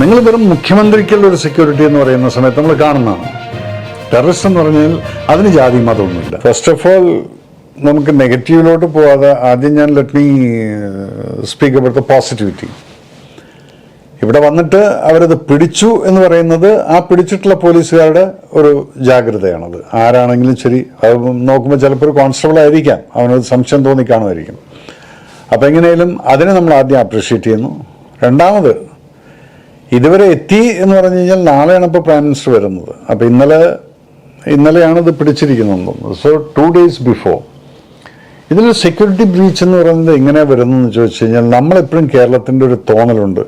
നിങ്ങൾ വെറും മുഖ്യമന്ത്രിക്കുള്ള ഒരു സെക്യൂരിറ്റി എന്ന് പറയുന്ന സമയത്ത് നമ്മൾ കാണുന്നതാണ്. ടെററിസ്റ്റ് എന്ന് പറഞ്ഞാൽ അതിന് ജാതി മതമൊന്നുമില്ല. ഫസ്റ്റ് ഓഫ് ഓൾ നമുക്ക് നെഗറ്റീവിലോട്ട് പോവാതെ ആദ്യം ഞാൻ let me speak about the positivity ഇവിടെ വന്നിട്ട് അവരത് പിടിച്ചു എന്ന് പറയുന്നത് ആ പിടിച്ചിട്ടുള്ള പോലീസുകാരുടെ ഒരു ജാഗ്രതയാണത്. ആരാണെങ്കിലും ശരി അത് നോക്കുമ്പോൾ ചിലപ്പോൾ ഒരു കോൺസ്റ്റബിൾ ആയിരിക്കാം. അവനത് സംശയം തോന്നിക്കാണുമായിരിക്കും അപ്പോൾ എങ്ങനെയും അതിനെ നമ്മൾ ആദ്യം അപ്രീഷിയേറ്റ് ചെയ്യുന്നു. രണ്ടാമത് ഇതുവരെ എത്തി എന്ന് പറഞ്ഞു കഴിഞ്ഞാൽ നാളെയാണ് ഇപ്പോൾ പ്രൈം മിനിസ്റ്റർ വരുന്നത്. അപ്പോൾ ഇന്നലെ ഇന്നലെയാണ് ഇത് പിടിച്ചിരിക്കുന്നത്. സോ ടു ഡേയ്സ് ബിഫോർ ഇതിൽ സെക്യൂരിറ്റി ബ്രീച്ച് എന്ന് പറയുന്നത് എങ്ങനെ വരുന്നതെന്ന് ചോദിച്ചു കഴിഞ്ഞാൽ നമ്മളെപ്പോഴും കേരളത്തിന്റെ ഒരു തോന്നലുണ്ട്.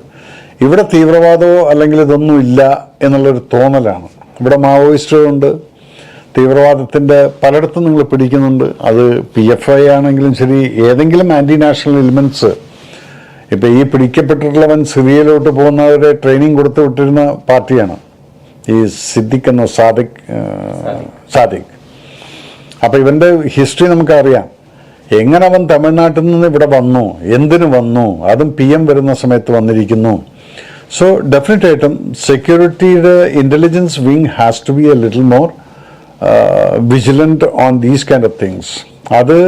ഇവിടെ തീവ്രവാദമോ അല്ലെങ്കിൽ ഇതൊന്നും ഇല്ല എന്നുള്ളൊരു തോന്നലാണ്. ഇവിടെ മാവോയിസ്റ്റുകളുണ്ട്. തീവ്രവാദത്തിന്റെ പലയിടത്തും നിങ്ങൾ പിടിക്കുന്നുണ്ട്. അത് പി എഫ് ഐ ആണെങ്കിലും ശരി ഏതെങ്കിലും ആന്റി നാഷണൽ എലിമെന്റ്സ് ഇപ്പം ഈ പിടിക്കപ്പെട്ടിട്ടുള്ളവൻ സിറിയയിലോട്ട് പോകുന്നവരെ ട്രെയിനിങ് കൊടുത്തു വിട്ടിരുന്ന പാർട്ടിയാണ്. ഈ സിദ്ദിഖ് എന്ന സാദിഖ് സാദിഖ്. അപ്പോൾ ഇവന്റെ ഹിസ്റ്ററി നമുക്കറിയാം. എങ്ങനെ അവൻ തമിഴ്നാട്ടിൽ നിന്ന് ഇവിടെ വന്നു? എന്തിനു വന്നു? അതും പി എം വരുന്ന സമയത്ത് വന്നിരിക്കുന്നു. സോ ഡെഫിനറ്റ് ആയിട്ടും സെക്യൂരിറ്റിയുടെ intelligence wing has to be a little more vigilant on these kind of things അത്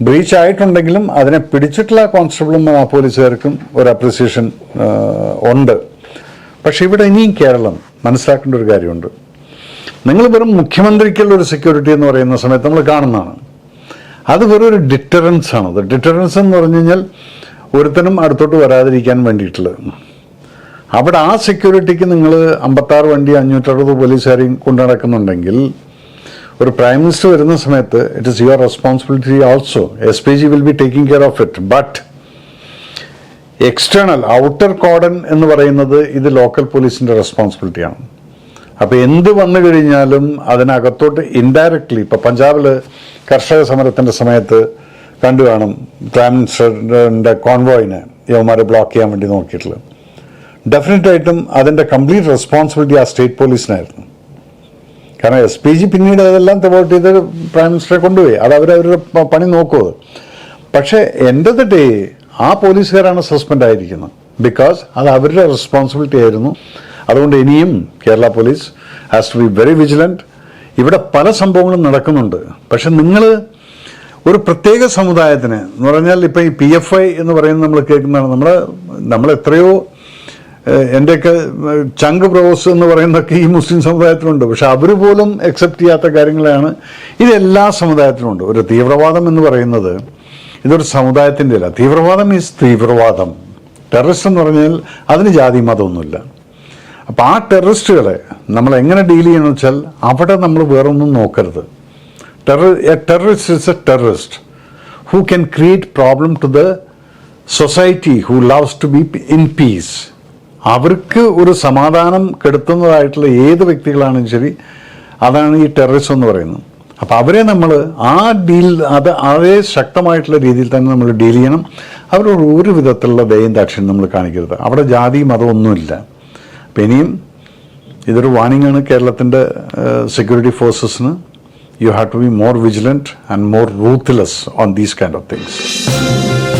ബ്രീച്ച് ആയിട്ടുണ്ടെങ്കിലും അതിനെ പിടിച്ചിട്ടുള്ള കോൺസ്റ്റബിളും പോലീസുകാർക്കും ഒരു അപ്രിസിയേഷൻ ഉണ്ട്. പക്ഷേ ഇവിടെ ഇനിയും കേരളം മനസ്സിലാക്കേണ്ട ഒരു കാര്യമുണ്ട്. നിങ്ങൾ വെറും മുഖ്യമന്ത്രിക്കുള്ള ഒരു സെക്യൂരിറ്റി എന്ന് പറയുന്ന സമയത്ത് നമ്മൾ കാണുന്നതാണ്. അത് വെറും ഒരു ഡിറ്ററൻസ് ആണത് ഡിറ്ററൻസ് എന്ന് പറഞ്ഞു കഴിഞ്ഞാൽ ഒരുത്തനും അടുത്തോട്ട് വരാതിരിക്കാൻ വേണ്ടിയിട്ടുള്ളത് അവിടെ ആ സെക്യൂരിറ്റിക്ക് നിങ്ങൾ അമ്പത്താറ് വണ്ടി അഞ്ഞൂറ്ററുപത് പോലീസുകാരെയും കൊണ്ടു നടക്കുന്നുണ്ടെങ്കിൽ ഒരു പ്രൈം മിനിസ്റ്റർ വരുന്ന സമയത്ത് it is your responsibility also S P G will be taking care of it but external outer cordon എന്ന് പറയുന്നത് ഇത് ലോക്കൽ പോലീസിന്റെ റെസ്പോൺസിബിലിറ്റിയാണ് അപ്പോൾ എന്ത് വന്നു കഴിഞ്ഞാലും അതിനകത്തോട്ട് ഇൻഡയറക്ട്ലി ഇപ്പോൾ പഞ്ചാബിൽ കർഷക സമരത്തിന്റെ സമയത്ത് കണ്ടു കാണും പ്രൈം മിനിസ്റ്ററിന്റെ കോൺവോയിനെ യവന്മാരെ ബ്ലോക്ക് ചെയ്യാൻ വേണ്ടി നോക്കിയിട്ടുള്ളത്. ഡെഫിനറ്റായിട്ടും അതിന്റെ കംപ്ലീറ്റ് റെസ്പോൺസിബിലിറ്റി ആ സ്റ്റേറ്റ് പോലീസിനായിരുന്നു കാരണം എസ് പി ജി പിന്നീട് അതെല്ലാം തെവോട്ട് ചെയ്ത് പ്രൈം മിനിസ്റ്ററെ കൊണ്ടുപോയി. അത് അവരവരുടെ പണി നോക്കുമത് പക്ഷേ എന്റെ തട്ടേ ആ പോലീസുകാരാണ് സസ്പെൻഡ് ആയിരിക്കുന്നത്. ബിക്കോസ് അത് അവരുടെ റെസ്പോൺസിബിലിറ്റി ആയിരുന്നു. അതുകൊണ്ട് ഇനിയും Kerala police has to be very vigilant ഇവിടെ പല സംഭവങ്ങളും നടക്കുന്നുണ്ട്. പക്ഷെ നിങ്ങൾ ഒരു പ്രത്യേക സമുദായത്തിന് എന്ന് പറഞ്ഞാൽ ഇപ്പം ഈ പി എഫ് ഐ എന്ന് പറയുന്നത് നമ്മൾ കേൾക്കുന്നതാണ്. നമ്മൾ നമ്മൾ എത്രയോ എന്റെയൊക്കെ ചങ്ക് ബ്രോസ് എന്ന് പറയുന്നതൊക്കെ ഈ മുസ്ലിം സമുദായത്തിലുണ്ട്. പക്ഷെ അവർ പോലും അക്സെപ്റ്റ് ചെയ്യാത്ത കാര്യങ്ങളാണ് ഇത് എല്ലാ സമുദായത്തിലുമുണ്ട് ഒരു തീവ്രവാദം എന്ന് പറയുന്നത് ഇതൊരു സമുദായത്തിന്റെ അല്ല. തീവ്രവാദം ഈസ് തീവ്രവാദം. ടെററിസ്റ്റ് എന്ന് പറഞ്ഞാൽ അതിന് ജാതി മതമൊന്നുമില്ല. അപ്പോൾ ആ ടെററിസ്റ്റുകളെ നമ്മൾ എങ്ങനെ ഡീൽ ചെയ്യണം വെച്ചാൽ അവിടെ നമ്മൾ വേറൊന്നും നോക്കരുത്. Terror a terrorist is a terrorist who can create problem to the society who loves to be in peace അവർക്ക് ഒരു സമാധാനം കെടുത്തുന്നതായിട്ടുള്ള ഏത് വ്യക്തികളാണെങ്കിലും ശരി അതാണ് ഈ ടെററിസം എന്ന് പറയുന്നത്. അപ്പോൾ അവരെ നമ്മൾ ആ ഡീൽ അത് അതേ ശക്തമായിട്ടുള്ള രീതിയിൽ തന്നെ നമ്മൾ ഡീൽ ചെയ്യണം. അവരോട് ഒരു വിധത്തിലുള്ള ദയം ദാക്ഷിണ്യം നമ്മൾ കാണിക്കരുത്. അവിടെ ജാതി മതമൊന്നുമില്ല അപ്പം ഇനിയും ഇതൊരു വാണിംഗ് ആണ് കേരളത്തിന്റെ security ഫോഴ്സസിന് you have to be more vigilant and more ruthless on these kind of things